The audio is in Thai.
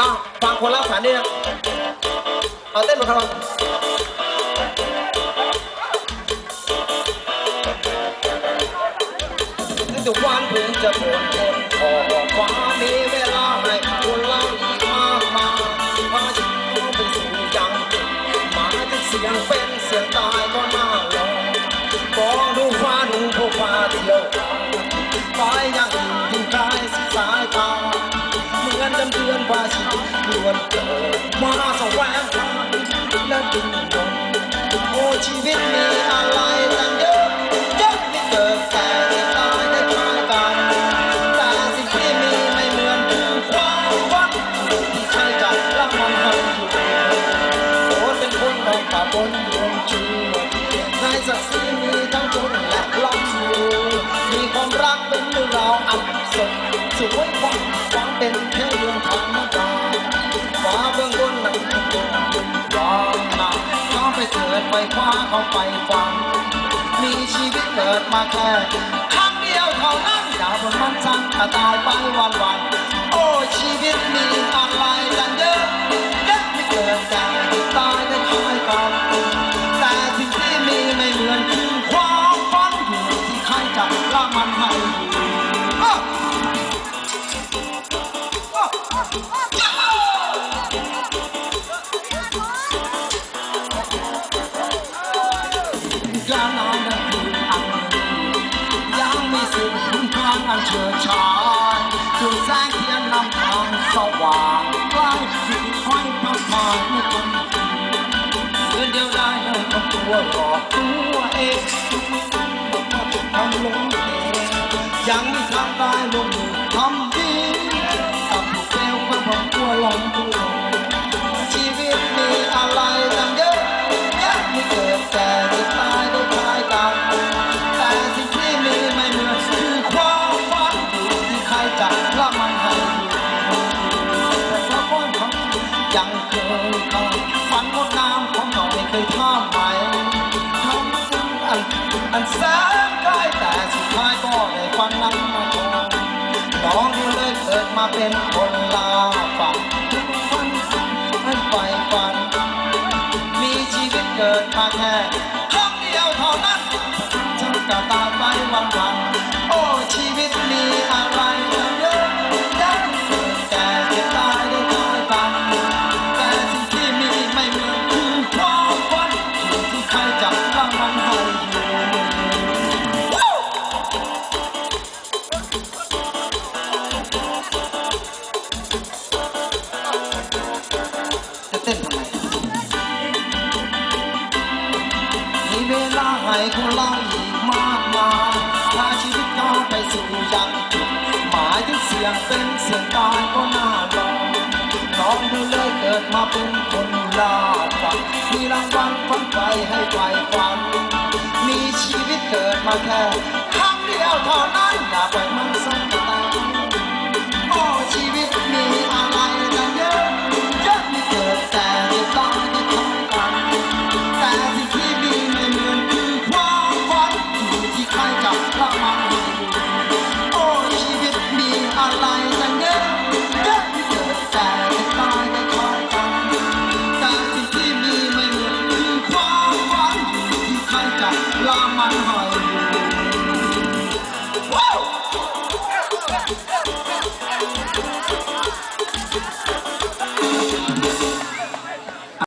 อ้าวฟังคนรับสารนี่นะเอาเต้นมาครับทุกวันเพิ่งจะเป็นคนขอฟ้ามีเวลาให้คุณ ไปคว้าเขาไปฟัง มีชีวิตเกิดมาแค่ครั้งเดียวเท่านั้นอย่าบนมันสั่งกระตายไปวันวันโอ้ชีวิตมีอะไรตั้งเยอะ ค่าอันเฉิดฉายคือแสงเทียนนำทางสว่างใกล้สิ่งห้อยพับผ่านในคนเดินเดียวได้เลยตัวหลอตัวเอง ยังเคยเข้าฝันงดงามของเราไม่เคยท่าไหมทำอันอันแสนไกลแต่สุดท้ายก็ได้ฝันนั้นมาก่อนน้องที่เลยเกิดมาเป็นคนลาฝันฝันให้ไฟฝัน มีชีวิตเกิดมาแค่ครั้งเดียวเท่านั้นฉันก็ตา เราอีกมากมายพาชีวิตก้าวไปสู่ยังจุดหมายถึงเสียงเป็นเสียงตายก็น่าลองน้องเธอเลยเกิดมาเป็นคนลาฝันมีรางวัลฝันไปให้ไกลฝันมีชีวิตเกิดมาแค่ครั้งเดียวเท่านั้นอย่าไปมันสั้น